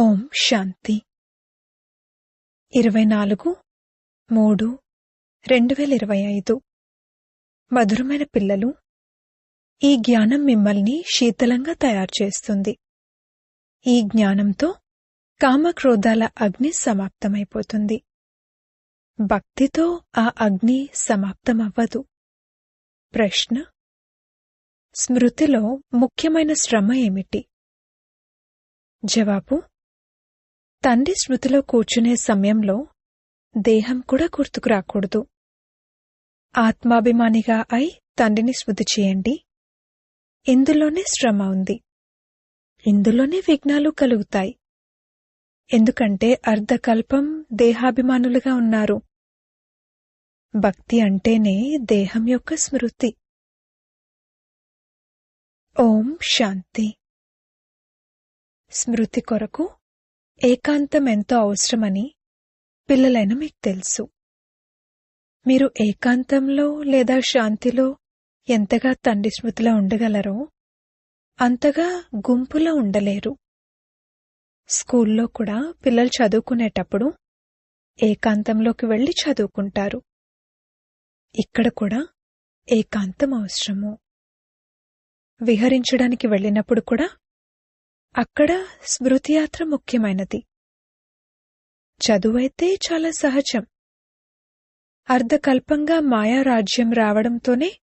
ఓం శాంతి. ఇరవై నాలుగు మూడు రెండు వేల ఇరవై ఐదు. మధురమైన పిల్లలు ఈ జ్ఞానం మిమ్మల్ని శీతలంగా తయారు చేస్తుంది. ఈ జ్ఞానంతో కామక్రోధాల అగ్ని సమాప్తమైపోతుంది. భక్తితో ఆ అగ్ని సమాప్తమవ్వదు. ప్రశ్న స్మృతిలో ముఖ్యమైన శ్రమ ఏమిటి? జవాబు తండ్రి స్మృతిలో కూర్చునే సమయంలో దేహం కూడా గుర్తుకు రాకూడదు. ఆత్మాభిమానిగా అయి తండ్రిని స్మృతి చేయండి. ఇందులోనే శ్రమ ఉంది. ఇందులోనే విఘ్నాలు కలుగుతాయి. ఎందుకంటే అర్ధకల్పం దేహాభిమానులుగా ఉన్నారు. భక్తి అంటేనే దేహం యొక్క స్మృతి. ఓం శాంతి. స్మృతి కొరకు ఏకాంతం ఎంతో అవసరమని పిల్లలైన మీకు తెలుసు. మీరు ఏకాంతంలో లేదా శాంతిలో ఎంతగా తండ్రి స్మృతిలో ఉండగలరో అంతగా గుంపులో ఉండలేరు. స్కూల్లో కూడా పిల్లలు చదువుకునేటప్పుడు ఏకాంతంలోకి వెళ్ళి చదువుకుంటారు. ఇక్కడ కూడా ఏకాంతం అవసరము. విహరించడానికి వెళ్ళినప్పుడు కూడా అక్కడ స్మృతియాత్ర ముఖ్యమైనది. చదువైతే చాలా సహజం. అర్ధకల్పంగా మాయారాజ్యం రావడంతోనే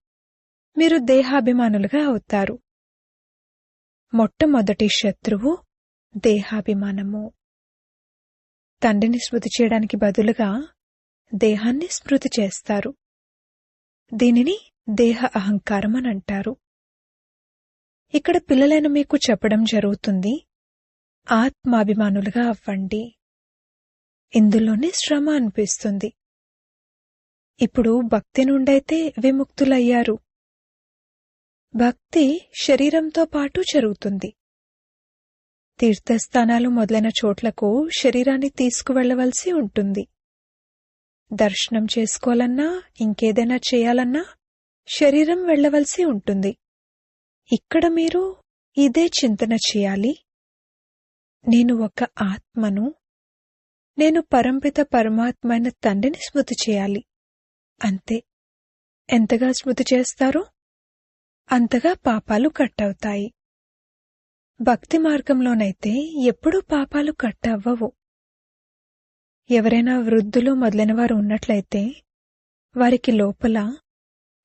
మీరు దేహాభిమానులుగా అవుతారు. మొట్టమొదటి శత్రువు దేహాభిమానము. తండ్రిని స్మృతి చేయడానికి బదులుగా దేహాన్ని స్మృతి చేస్తారు. దీనిని దేహ అహంకారం అని అంటారు. ఇక్కడ పిల్లలైన మీకు చెప్పడం జరుగుతుంది. ఆత్మాభిమానులుగా అవ్వండి. ఇందులోనే శ్రమ అనిపిస్తుంది. ఇప్పుడు భక్తి నుండైతే విముక్తులయ్యారు. భక్తి శరీరంతో పాటు జరుగుతుంది. తీర్థస్థానాలు మొదలైన చోట్లకు శరీరాన్ని తీసుకువెళ్ళవలసి ఉంటుంది. దర్శనం చేసుకోవాలన్నా ఇంకేదైనా చేయాలన్నా శరీరం వెళ్ళవలసి ఉంటుంది. ఇక్కడ మీరు ఇదే చింతన చేయాలి. నేను ఒక ఆత్మను నేను పరంపిత పరమాత్మైన తండ్రిని స్మృతి చేయాలి. అంతే. ఎంతగా స్మృతి చేస్తారో అంతగా పాపాలు కట్టవుతాయి. భక్తి మార్గంలోనైతే ఎప్పుడూ పాపాలు కట్టవ్వవు. ఎవరైనా వృద్ధులు మొదలైనవారు ఉన్నట్లయితే వారికి లోపల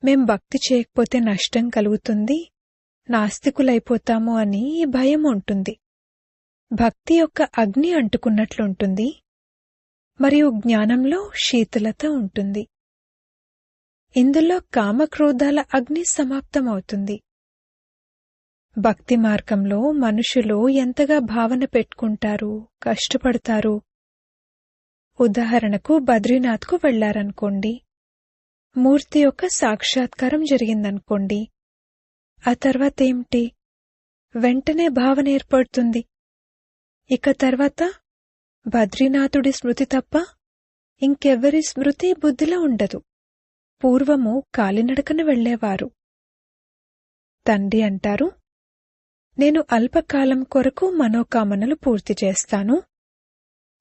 మేం భక్తి చేయకపోతే నష్టం కలుగుతుంది నాస్తికులైపోతాము అని భయం ఉంటుంది. భక్తి యొక్క అగ్ని అంటుకున్నట్లుంటుంది. మరియు జ్ఞానంలో శీతలత ఉంటుంది. ఇందులో కామక్రోధాల అగ్ని సమాప్తమవుతుంది. భక్తి మార్గంలో మనుషులు ఎంతగా భావన పెట్టుకుంటారు కష్టపడతారు. ఉదాహరణకు బద్రీనాథ్కు వెళ్ళారనుకోండి. మూర్తి యొక్క సాక్షాత్కారం జరిగిందనుకోండి. ఆ తర్వాత ఏమిటి? వెంటనే భావన ఏర్పడుతుంది. ఇక తర్వాత బద్రీనాథుడి స్మృతి తప్ప ఇంకెవ్వరి స్మృతి బుద్ధిలో ఉండదు. పూర్వము కాలినడకన వెళ్ళేవారు తండ్రి అంటారు నేను అల్పకాలం కొరకు మనోకామనలు పూర్తి చేస్తాను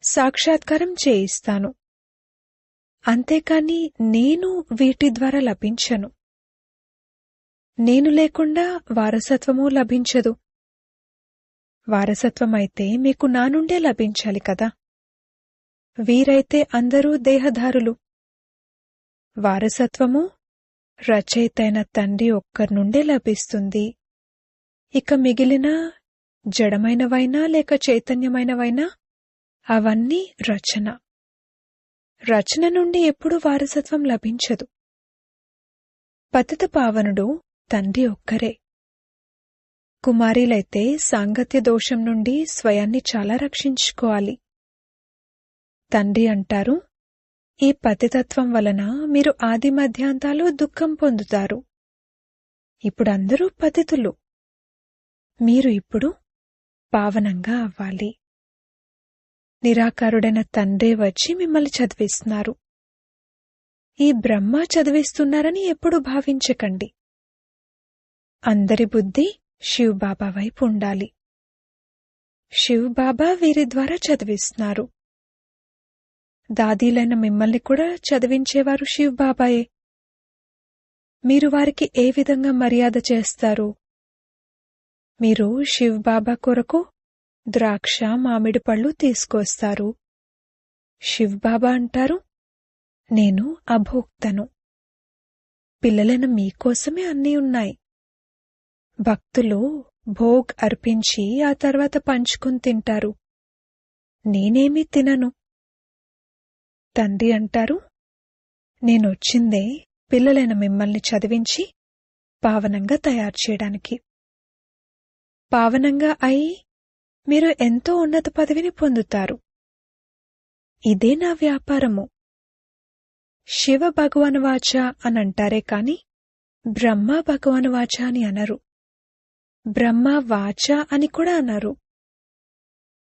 సాక్షాత్కారం చేయిస్తాను. అంతేకాని నేను వీటి ద్వారా లభించను. నేను లేకుండా వారసత్వము లభించదు. వారసత్వమైతే మీకు నా నుండే లభించాలి కదా? వీరైతే అందరూ దేహధారులు. వారసత్వము రచయితైన తండ్రి ఒక్కరి నుండే లభిస్తుంది. ఇక మిగిలిన జడమైనవైనా లేక చైతన్యమైనవైనా అవన్నీ రచన. రచన నుండి ఎప్పుడూ వారసత్వం లభించదు. పతిత పావనుడు తండ్రి ఒక్కరే. కుమారీలైతే సాంగత్య దోషం నుండి స్వయాన్ని చాలా రక్షించుకోవాలి. తండ్రి అంటారు ఈ పతితత్వం వలన మీరు ఆది మధ్యాంతాలు దుఃఖం పొందుతారు. ఇప్పుడు అందరూ పతితులు. మీరు ఇప్పుడు పావనంగా అవ్వాలి. నిరాకారుడైన తండ్రే వచ్చి మిమ్మల్ని చదివిస్తున్నారు. ఈ బ్రహ్మ చదివిస్తున్నారని ఎప్పుడు భావించకండి. అందరి బుద్ధి శివబాబా వైపు ఉండాలి. శివబాబా వీరి ద్వారా చదివిస్తున్నారు. దాదీలైన మిమ్మల్ని కూడా చదివించేవారు శివబాబాయే. మీరు వారికి ఏ విధంగా మర్యాద చేస్తారు? మీరు శివబాబా కొరకు ద్రాక్ష మామిడి పళ్ళు తీసుకొస్తారు. శివబాబా అంటారు నేను అభోక్తను. పిల్లలైన మీకోసమే అన్నీ ఉన్నాయి. భక్తులు భోగ్ అర్పించి ఆ తర్వాత పంచుకుని తింటారు. నేనేమీ తినను. తండ్రి అంటారు నేనొచ్చిందే పిల్లలైన మిమ్మల్ని చదివించి పావనంగా తయారు చేయడానికి. పావనంగా అయి మీరు ఎంతో ఉన్నత పదవిని పొందుతారు. ఇదే నా వ్యాపారము. శివ భగవాన్ వాచ అని అంటారే కాని బ్రహ్మ భగవాన్ వాచ అని అనరు. బ్రహ్మ వాచ అని కూడా అన్నారు.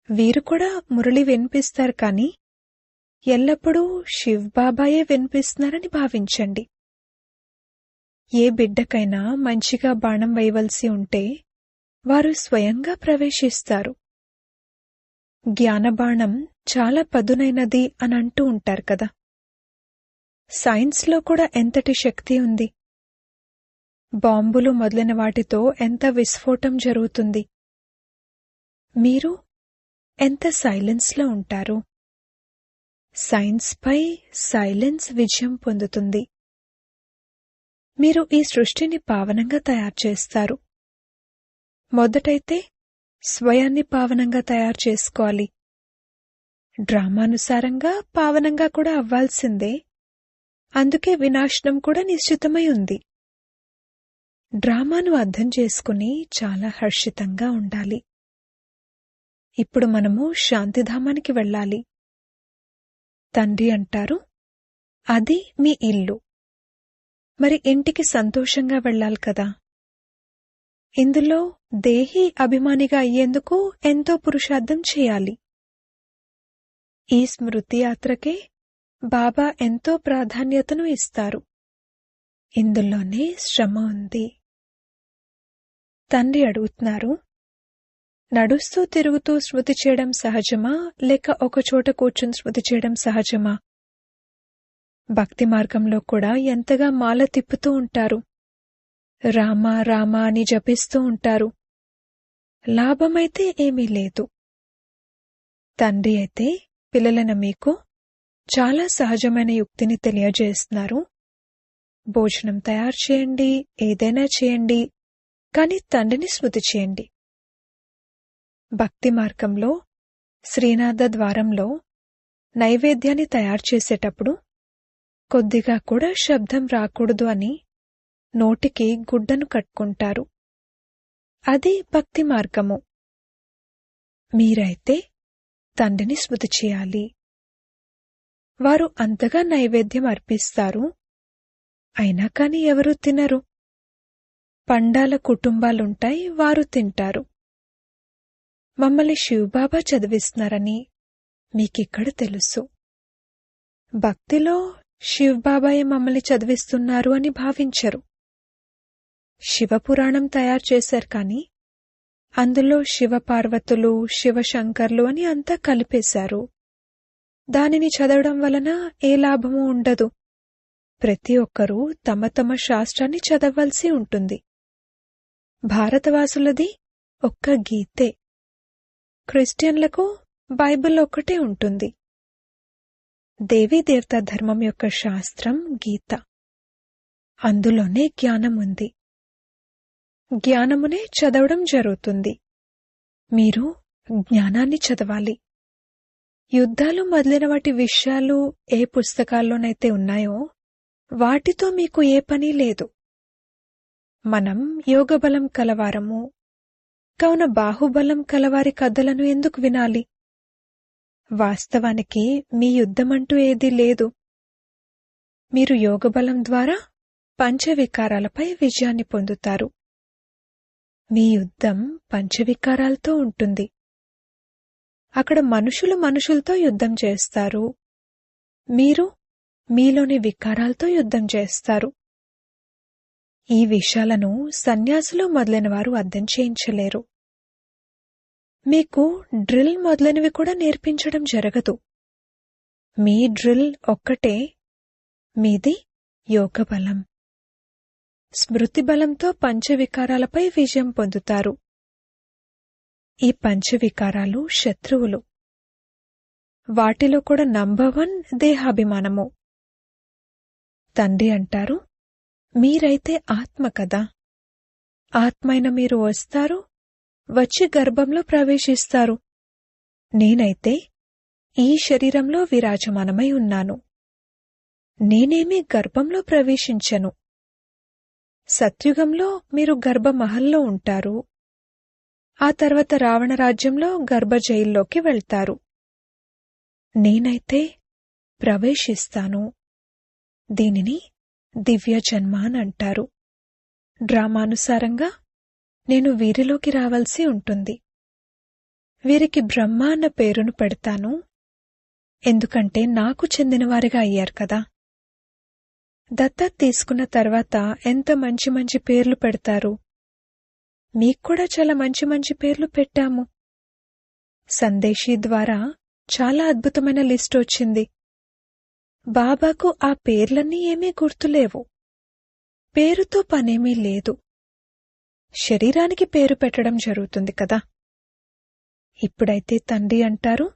వీరు కూడా మురళి వినిపిస్తారు కాని ఎల్లప్పుడూ శివ్ బాబాయే వినిపిస్తున్నారని భావించండి. ఏ బిడ్డకైనా మంచిగా బాణం వేయవలసి ఉంటే వారు స్వయంగా ప్రవేశిస్తారు. జ్ఞానబాణం చాలా పదునైనది అనంటూ ఉంటారు కదా. సైన్స్లో కూడా ఎంతటి శక్తి ఉంది? బాంబులు మొదలైన వాటితో ఎంత విస్ఫోటం జరుగుతుంది? మీరు ఎంత సైలెన్స్లో ఉంటారు? సైన్స్పై సైలెన్స్ విజయం పొందుతుంది. మీరు ఈ సృష్టిని పావనంగా తయారు చేస్తారు. మొదటైతే స్వయాన్ని పావనంగా తయారు చేసుకోవాలి. డ్రామానుసారంగా పావనంగా కూడా అవ్వాల్సిందే. అందుకే వినాశనం కూడా నిశ్చితమై ఉంది. డ్రామాను అర్థం చేసుకుని చాలా హర్షితంగా ఉండాలి. ఇప్పుడు మనము శాంతిధామానికి వెళ్ళాలి. తండ్రి అంటారు అది మీ ఇల్లు. మరి ఇంటికి సంతోషంగా వెళ్ళాలి కదా. ఇందులో దేహి అభిమానిగా అయ్యేందుకు ఎంతో పురుషార్థం చేయాలి. ఈ స్మృతి యాత్రకే బాబా ఎంతో ప్రాధాన్యతను ఇస్తారు. ఇందులోనే శ్రమ ఉంది. తండ్రి అడుగుతున్నారు. నడుస్తూ తిరుగుతూ శృతి చేయడం సహజమా? లేక ఒకచోట కూర్చుని శృతి చేయడం సహజమా? భక్తి మార్గంలో కూడా ఎంతగా మాల తిప్పుతూ ఉంటారు. రామ రామ అని జపిస్తూ ఉంటారు. లాభమైతే ఏమీ లేదు. తండ్రి అయితే పిల్లలను మీకు చాలా సహజమైన యుక్తిని తెలియజేస్తున్నారు. భోజనం తయారు చేయండి ఏదైనా చేయండి కానీ తండ్రిని స్మృతి చేయండి. భక్తి మార్గంలో శ్రీనాథ ద్వారంలో నైవేద్యాన్ని తయారు చేసేటప్పుడు కొద్దిగా కూడా శబ్దం రాకూడదు అని నోటికి గుడ్డను కట్టుకుంటారు. అది భక్తి మార్గము. మీరైతే తండ్రిని స్మృతి చేయాలి. వారు అంతగా నైవేద్యం అర్పిస్తారు. అయినా కాని ఎవరూ తినరు. పండాల కుటుంబాలుంటాయి వారు తింటారు. మమ్మల్ని శివబాబా చదివిస్తున్నారని మీకిక్కడ తెలుసు. భక్తిలో శివబాబాయే మమ్మల్ని చదివిస్తున్నారు అని భావించరు. శివపురాణం తయారు చేశారు కాని అందులో శివపార్వతులు శివశంకర్లు అని అంతా కలిపేశారు. దానిని చదవడం వలన ఏ లాభమూ ఉండదు. ప్రతి ఒక్కరూ తమ తమ శాస్త్రాన్ని చదవవలసి ఉంటుంది. భారతవాసులది ఒక్క గీతే. క్రిస్టియన్లకు బైబిల్ ఒక్కటే ఉంటుంది. దేవీదేవతా ధర్మం యొక్క శాస్త్రం గీత. అందులోనే జ్ఞానం ఉంది. జ్ఞానమునే చదవడం జరుగుతుంది. మీరు జ్ఞానాన్ని చదవాలి. యుద్ధాలు మొదలైన వాటి విషయాలు ఏ పుస్తకాల్లోనైతే ఉన్నాయో వాటితో మీకు ఏ పని లేదు. మనం యోగబలం కలవారము. కావున బాహుబలం కలవారి కథలను ఎందుకు వినాలి? వాస్తవానికి మీ యుద్ధమంటూ ఏదీ లేదు. మీరు యోగబలం ద్వారా పంచవికారాలపై విజయాన్ని పొందుతారు. మీ యుద్ధం పంచవికారాలతో ఉంటుంది. అక్కడ మనుషులు మనుషులతో యుద్ధం చేస్తారు. మీరు మీలోని వికారాలతో యుద్ధం చేస్తారు. ఈ విషయాలను సన్యాసులు మొదలైన వారు అర్థం చేయించలేరు. మీకు డ్రిల్ మొదలైనవి కూడా నేర్పించడం జరగదు. మీ డ్రిల్ ఒక్కటే మీది యోగ బలం స్మృతి బలంతో పంచవికారాలపై విజయం పొందుతారు. ఈ పంచవికారాలు శత్రువులు. వాటిలో కూడా నంబర్ వన్ దేహాభిమానము. తండ్రి అంటారు మీరైతే ఆత్మ కదా? ఆత్మైన మీరు వస్తారు? వచ్చి గర్భంలో ప్రవేశిస్తారు. నేనైతే ఈ శరీరంలో విరాజమానమై ఉన్నాను. నేనేమీ గర్భంలో ప్రవేశించను. సత్యుగంలో మీరు గర్భమహల్లో ఉంటారు. ఆ తర్వాత రావణ రాజ్యంలో గర్భ జైల్లోకి వెళ్తారు. నేనైతే ప్రవేశిస్తాను. దీనిని దివ్య జన్మ అని అంటారు. డ్రామానుసారంగా నేను వీరిలోకి రావాల్సి ఉంటుంది. వీరికి బ్రహ్మ అన్న పేరును పెడతాను. ఎందుకంటే నాకు చెందినవారిగా అయ్యారు కదా. దత్తత్ తీసుకున్న తర్వాత ఎంత మంచి మంచి పేర్లు పెడతారు? మీకు కూడా చాలా మంచి మంచి పేర్లు పెట్టాము. సందేశీ ద్వారా చాలా అద్భుతమైన లిస్ట్ వచ్చింది. బాబాకు ఆ పేర్లన్నీ ఏమీ గుర్తులేవు. పేరుతో పనేమీ లేదు. శరీరానికి పేరు పెట్టడం జరుగుతుంది కదా. ఇప్పుడైతే తండ్రి అంటారు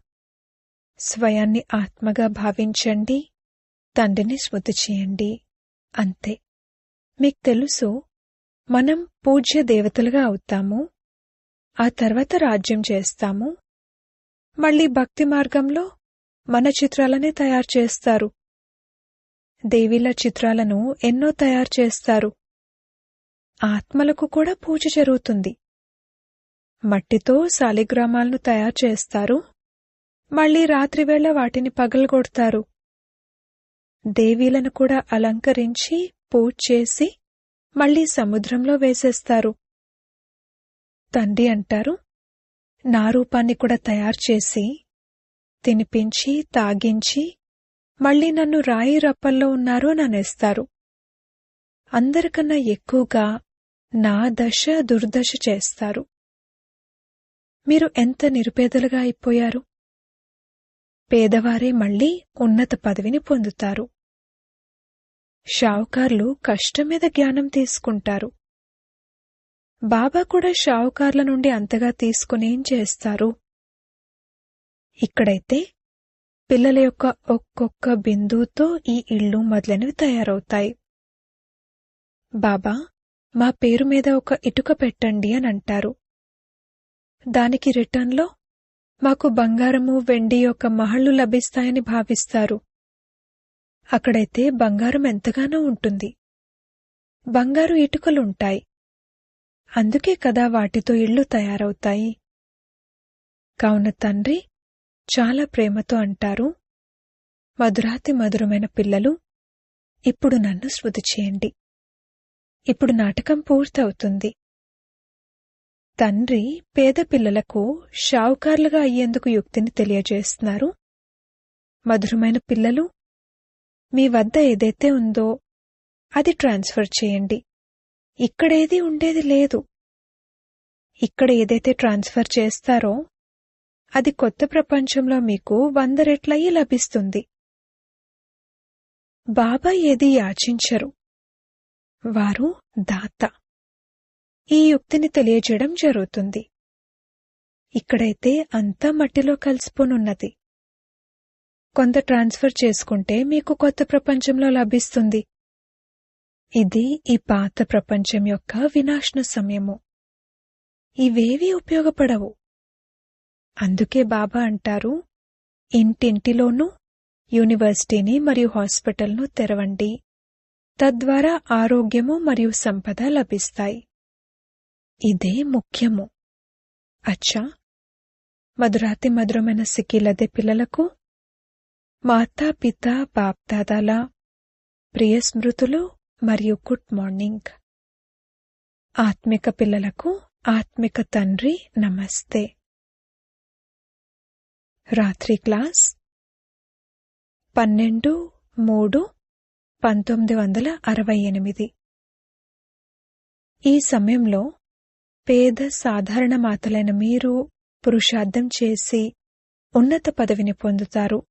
స్వయాన్ని ఆత్మగా భావించండి తండ్రిని స్మృతి చేయండి అంతే. మీకు తెలుసు మనం పూజ్య దేవతలుగా అవుతాము ఆ తర్వాత రాజ్యం చేస్తాము మళ్ళీ భక్తి మార్గంలో మన చిత్రాలనే తయారు చేస్తారు. దేవీల చిత్రాలను ఎన్నో తయారు చేస్తారు. ఆత్మలకు కూడా పూజ జరుగుతుంది. మట్టితో శాలిగ్రామాలను తయారు చేస్తారు. మళ్ళీ రాత్రివేళ వాటిని పగలగొడతారు. దేవీలను కూడా అలంకరించి పూజ చేసి మళ్ళీ సముద్రంలో వేసేస్తారు. తండ్రి అంటారు నా రూపాన్ని కూడా తయారు చేసి తినిపించి తాగించి మళ్ళీ నన్ను రాయి రప్పల్లో ఉన్నారో అని అందరికన్నా ఎక్కువగా నా దశ దుర్దశ చేస్తారు. మీరు ఎంత నిరుపేదలుగా అయిపోయారు? పేదవారే మళ్ళీ ఉన్నత పదవిని పొందుతారు. షావుకార్లు కష్టం మీద జ్ఞానం తీసుకుంటారు. బాబా కూడా షావుకార్ల నుండి అంతగా తీసుకునేం చేస్తారు? ఇక్కడైతే పిల్లల యొక్క ఒక్కొక్క బిందువుతో ఈ ఇళ్ళు మొదలైనవి తయారవుతాయి. బాబా మా పేరు మీద ఒక ఇటుక పెట్టండి అని అంటారు. దానికి రిటర్న్లో మాకు బంగారము వెండి యొక్క మహళ్ళు లభిస్తాయని భావిస్తారు. అక్కడైతే బంగారం ఎంతగానో ఉంటుంది. బంగారు ఇటుకలుంటాయి. అందుకే కదా వాటితో ఇళ్ళు తయారవుతాయి. కావున తండ్రి చాలా ప్రేమతో అంటారు మధురాతి మధురమైన పిల్లలు ఇప్పుడు నన్ను శృతి చేయండి. ఇప్పుడు నాటకం పూర్తవుతుంది. తండ్రి పేద పిల్లలకు షావుకార్లుగా అయ్యేందుకు యుక్తిని తెలియజేస్తున్నారు. మధురమైన పిల్లలు మీ వద్ద ఏదైతే ఉందో అది ట్రాన్స్ఫర్ చేయండి. ఇక్కడేది ఉండేది లేదు. ఇక్కడ ఏదైతే ట్రాన్స్ఫర్ చేస్తారో అది కొత్త ప్రపంచంలో మీకు వంద రెట్లయి లభిస్తుంది. బాబా ఏది యాచించరు. వారు దాత. ఈ యుక్తిని తెలియజేయడం జరుగుతుంది. ఇక్కడైతే అంతా మట్టిలో కలిసిపోనున్నది. కొంత ట్రాన్స్ఫర్ చేసుకుంటే మీకు కొత్త ప్రపంచంలో లభిస్తుంది. ఇది ఈ పాత ప్రపంచం యొక్క వినాశన సమయము. ఇవేవీ ఉపయోగపడవు. అందుకే బాబా అంటారు ఇంటింటిలోనూ యూనివర్సిటీని మరియు హాస్పిటల్ను తెరవండి. తద్వారా ఆరోగ్యము మరియు సంపద లభిస్తాయి. ఇదే ముఖ్యము. అచ్చా! మధురాతి మధురమైన సిక్కిలదే పిల్లలకు మాతా పిత బాప్దాదాల ప్రియ స్మృతులు మరియు గుడ్ మార్నింగ్. ఆత్మిక పిల్లలకు ఆత్మిక తండ్రి నమస్తే. రాత్రి క్లాస్ పన్నెండు మూడు పంతొమ్మిది వందల అరవై ఎనిమిది. ఈ సమయంలో పేద సాధారణ మాతలైన మీరు పురుషార్థం చేసి ఉన్నత పదవిని పొందుతారు.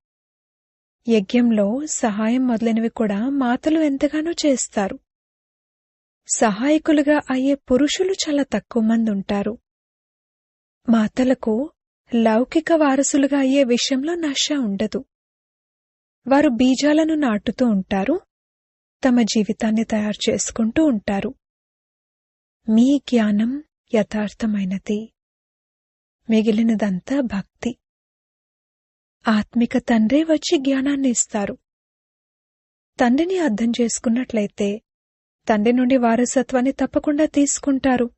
యజ్ఞంలో సహాయం మొదలైనవి కూడా మాతలు ఎంతగానో చేస్తారు. సహాయకులుగా అయ్యే పురుషులు చాలా తక్కువ మంది ఉంటారు. మాతలకు లౌకిక వారసులుగా అయ్యే విషయంలో నష ఉండదు. వారు బీజాలను నాటుతూ ఉంటారు తమ జీవితాన్ని తయారు చేసుకుంటూ ఉంటారు. మీ జ్ఞానం యథార్థమైనది. మిగిలినదంతా భక్తి. ఆత్మిక తండ్రే వచ్చి జ్ఞానాన్ని ఇస్తారు. తండ్రిని అర్థం చేసుకున్నట్లయితే తండ్రి నుండి వారసత్వాన్ని తప్పకుండా తీసుకుంటారు.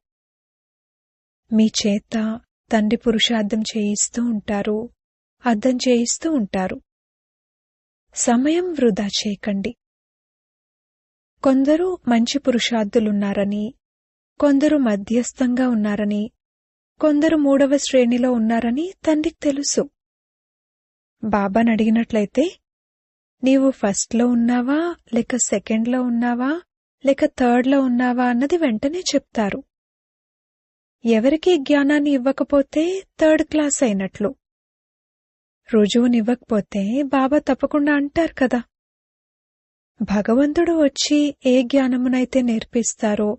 మీ చేత తండ్రి పురుషార్థం చేయిస్తూ ఉంటారు. అర్థం చేయిస్తూ ఉంటారు. సమయం వృధా చేయకండి. కొందరు మంచి పురుషార్థులున్నారని కొందరు మధ్యస్థంగా ఉన్నారని కొందరు మూడవ శ్రేణిలో ఉన్నారని తండ్రికి తెలుసు. బాబాని అడిగినట్లయితే నీవు ఫస్ట్లో ఉన్నావా లేక సెకండ్లో ఉన్నావా లేక థర్డ్లో ఉన్నావా అన్నది వెంటనే చెప్తారు. ఎవరికీ జ్ఞానాన్ని ఇవ్వకపోతే థర్డ్ క్లాస్ అయినట్లు. రుజువునివ్వకపోతే బాబా తప్పకుండా అంటారు కదా. భగవంతుడు వచ్చి ఏ జ్ఞానమునైతే నేర్పిస్తారో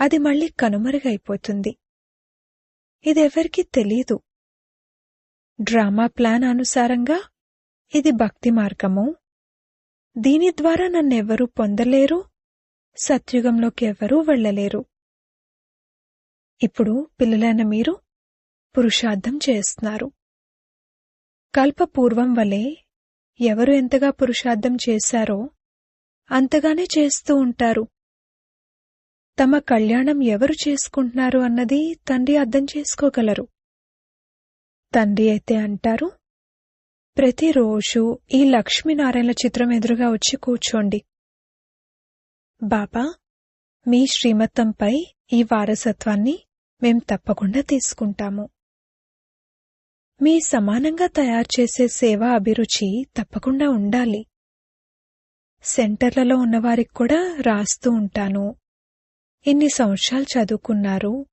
అది మళ్ళీ కనుమరుగైపోతుంది. ఇదెవరికీ తెలీదు. డ్రామా ప్లాన్ అనుసారంగా ఇది భక్తి మార్గము. దీని ద్వారా నన్నెవ్వరూ పొందలేరు సత్యుగంలోకి ఎవరూ వెళ్ళలేరు. ఇప్పుడు పిల్లలైన మీరు పురుషార్థం చేస్తున్నారు. కల్పపూర్వం వలె ఎవరు ఎంతగా పురుషార్థం చేశారో అంతగానే చేస్తూ ఉంటారు. తమ కళ్యాణం ఎవరు చేసుకుంటున్నారు అన్నది తండ్రి అర్థం చేసుకోగలరు. తండ్రి అయితే అంటారు ప్రతిరోజు ఈ లక్ష్మీనారాయణ చిత్రం ఎదురుగా వచ్చి కూర్చోండి. బాబా మీ శ్రీమతంపై ఈ వారసత్వాన్ని మేం తప్పకుండా తీసుకుంటాము. మీ సమానంగా తయారు చేసే సేవా అభిరుచి తప్పకుండా ఉండాలి. సెంటర్లలో ఉన్నవారికి కూడా రాస్తూ ఉంటాను. ఇన్ని సంవత్సరాలు చదువుకున్నారు?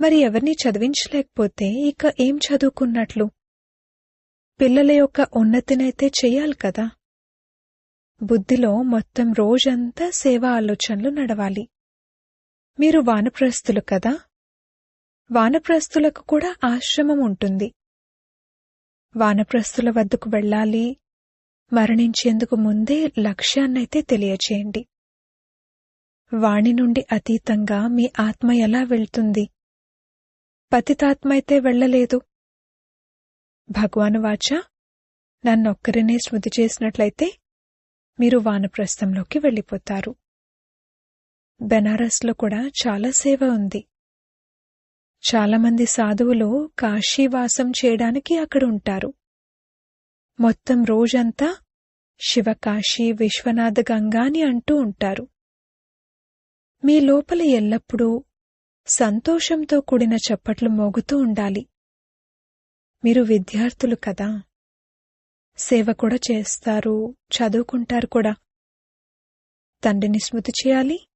మరి ఎవరిని చదివించలేకపోతే ఇక ఏం చదువుకున్నట్లు? పిల్లల యొక్క ఉన్నతినైతే చెయ్యాలి కదా? బుద్ధిలో మొత్తం రోజంతా సేవా ఆలోచనలు నడవాలి. మీరు వానప్రస్తులు కదా? వానప్రస్థులకు కూడా ఆశ్రమం ఉంటుంది. వానప్రస్థుల వద్దకు వెళ్ళాలి. మరణించేందుకు ముందే లక్ష్యాన్నైతే తెలియచేయండి. వాణి నుండి అతీతంగా మీ ఆత్మ ఎలా వెళ్తుంది? పతితాత్మైతే అయితే వెళ్ళలేదు భగవాను వాచ నన్నొక్కరినే స్మృతి చేసినట్లయితే మీరు వానప్రస్థంలోకి వెళ్ళిపోతారు. బెనారస్లో కూడా చాలా సేవ ఉంది. చాలామంది సాధువులు కాశీవాసం చేయడానికి అక్కడ ఉంటారు. మొత్తం రోజంతా శివకాశీ విశ్వనాథ గంగా అని అంటూ ఉంటారు. మీ లోపల ఎల్లప్పుడూ సంతోషంతో కూడిన చప్పట్లు మోగుతూ ఉండాలి. మీరు విద్యార్థులు కదా. సేవ కూడా చేస్తారు చదువుకుంటారు కూడా. తండ్రిని స్మృతి చేయాలి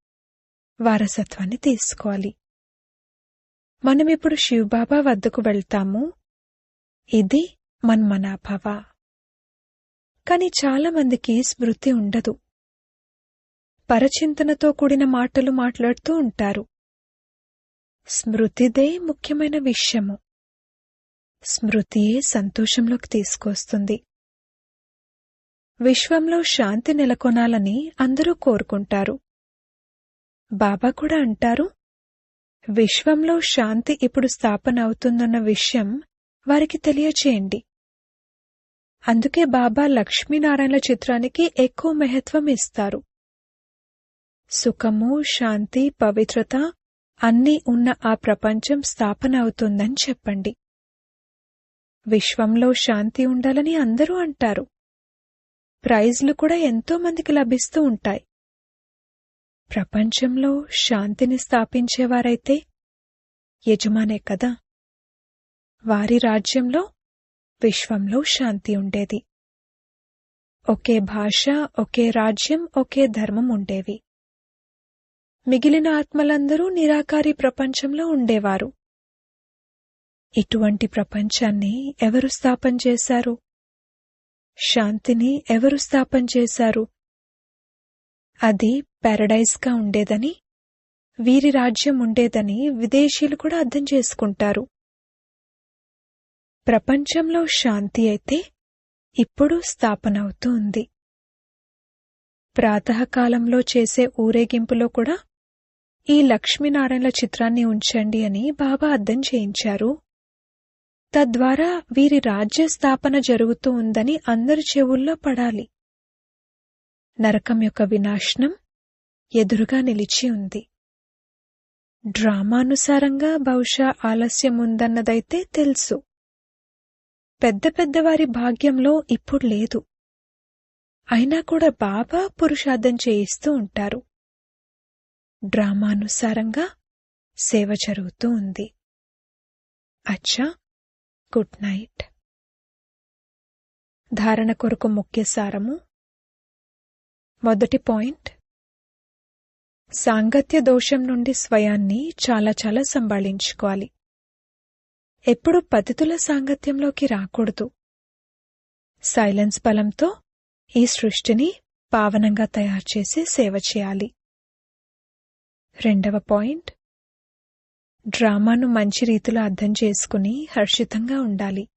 వారసత్వాన్ని తీసుకోవాలి. మనమిప్పుడు శివబాబా వద్దకు వెళ్తాము? ఇది మన్మనాభవ. కాని చాలామందికి స్మృతి ఉండదు. పరచింతనతో కూడిన మాటలు మాట్లాడుతూ ఉంటారు. స్మృతిదే ముఖ్యమైన విషయము. స్మృతియే సంతోషంలోకి తీసుకొస్తుంది. విశ్వంలో శాంతి నెలకొనాలని అందరూ కోరుకుంటారు. బాబా కూడా అంటారు విశ్వంలో శాంతి ఇప్పుడు స్థాపన అవుతుందన్న విషయం వారికి తెలియచేయండి. అందుకే బాబా లక్ష్మీనారాయణ చిత్రానికి ఎక్కువ మహత్వం ఇస్తారు. సుఖము శాంతి పవిత్రత అన్నీ ఉన్న ఆ ప్రపంచం స్థాపన అవుతుందని చెప్పండి. విశ్వంలో శాంతి ఉండాలని అందరూ అంటారు. ప్రైజ్లు కూడా ఎంతో మందికి లభిస్తూ ఉంటాయి. ప్రపంచంలో శాంతిని స్థాపించేవారైతే యజమానే కదా. వారి రాజ్యంలో విశ్వంలో శాంతి ఉండేది. ఒకే భాష ఒకే రాజ్యం ఒకే ధర్మం ఉండేవి. మిగిలిన ఆత్మలందరూ నిరాకారి ప్రపంచంలో ఉండేవారు. ఇటువంటి ప్రపంచాన్ని ఎవరు స్థాపన చేశారు? శాంతిని ఎవరు స్థాపన చేశారు? అది పారడైజ్గా ఉండేదని వీరి రాజ్యం ఉండేదని విదేశీయులు కూడా అర్థం చేసుకుంటారు. ప్రపంచంలో శాంతి అయితే ఇప్పుడు స్థాపనవుతూ ఉంది. ప్రాతకాలంలో చేసే ఊరేగింపులో కూడా ఈ లక్ష్మీనారాయణల చిత్రాన్ని ఉంచండి అని బాబా అర్థం చేయించారు. తద్వారా వీరి రాజ్య స్థాపన జరుగుతూ ఉందని అందరి చెవుల్లో పడాలి. నరకం యొక్క వినాశనం ఎదురుగా నిలిచి ఉంది. డ్రామానుసారంగా బహుశా ఆలస్యం ఉందన్నదైతే తెలుసు. పెద్ద పెద్దవారి భాగ్యంలో ఇప్పుడు లేదు. అయినా కూడా బాబా పురుషార్థం చేయిస్తూ ఉంటారు. డ్రామానుసారంగా సేవ జరుగుతూ ఉంది. అచ్చా గుడ్ నైట్. ధారణ కొరకు ముఖ్య సారము. మొదటి పాయింట్ సాంగత్య దోషం నుండి స్వయాన్ని చాలా చాలా సంభాళించుకోవాలి. ఎప్పుడు పతితుల సాంగత్యంలోకి రాకూడదు. సైలెన్స్ బలంతో ఈ సృష్టిని పావనంగా తయారు చేసి సేవ చేయాలి. రెండవ పాయింట్. డ్రామాను మంచి రీతిలో అర్థం చేసుకుని హర్షితంగా ఉండాలి.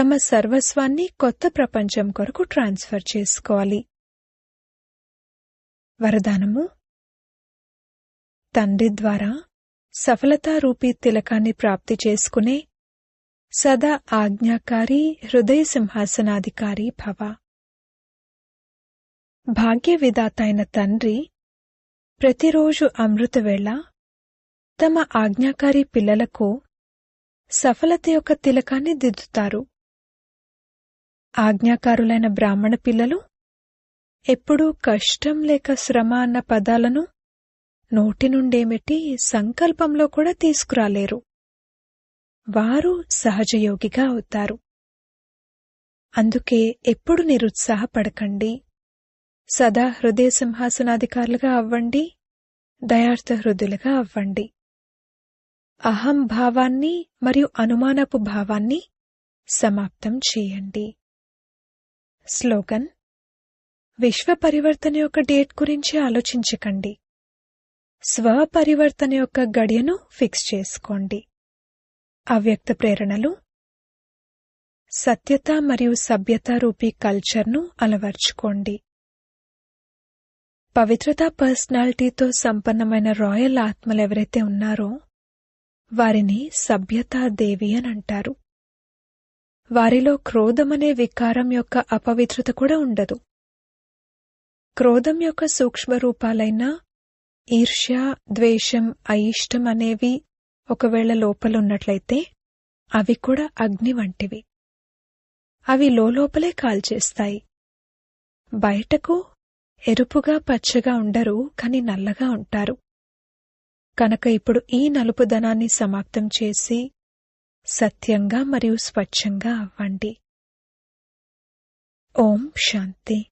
తమ సర్వస్వాన్ని కొత్త ప్రపంచం కొరకు ట్రాన్స్ఫర్ చేసుకోవాలి. వరదానము? తండ్రి ద్వారా సఫలతారూపీ తిలకాన్ని ప్రాప్తి చేసుకునే సదా ఆజ్ఞాకారి హృదయ సింహాసనాధికారి భవ. భాగ్య విధాత అయిన తండ్రి ప్రతిరోజు అమృతవేళ తమ ఆజ్ఞాకారి పిల్లలకు సఫలత యొక్క తిలకాన్ని దిద్దుతారు. ఆజ్ఞాకారులైన బ్రాహ్మణ పిల్లలు ఎప్పుడూ కష్టం లేక శ్రమ అన్న పదాలను నోటి నుండేమిటి సంకల్పంలో కూడా తీసుకురాలేరు. వారు సహజయోగిగా అవుతారు. అందుకే ఎప్పుడు నిరుత్సాహపడకండి. సదా హృదయ సింహాసనాధికారులుగా అవ్వండి. దయార్థ హృదులుగా అవ్వండి. అహం భావాన్ని మరియు అనుమానపు భావాన్ని సమాప్తం చేయండి. స్లోగన్ విశ్వ పరివర్తన యొక్క డేట్ గురించి ఆలోచించకండి. స్వపరివర్తన యొక్క గడియను ఫిక్స్ చేసుకోండి. అవ్యక్త ప్రేరణలు సత్యత మరియు సభ్యత రూపీ కల్చర్ను అలవర్చుకోండి. పవిత్రతా పర్సనాలిటీతో సంపన్నమైన రాయల్ ఆత్మలు ఎవరైతే ఉన్నారో వారిని సభ్యతా దేవి అని అంటారు. వారిలో క్రోధమనే వికారం యొక్క అపవిత్రత కూడా ఉండదు. క్రోధం యొక్క సూక్ష్మ రూపాలైన ఈర్ష్య ద్వేషం అయిష్టం అనేవి ఒకవేళ లోపలున్నట్లయితే అవి కూడా అగ్ని వంటివి. అవి లోపలే కాల్చేస్తాయి. బయటకు ఎరుపుగా పచ్చగా ఉండరు కాని నల్లగా ఉంటారు. కనుక ఇప్పుడు ఈ నలుపుదనాన్ని సమాప్తం చేసి సత్యంగా మరియు స్వచ్ఛంగా అవ్వండి. ఓం శాంతి.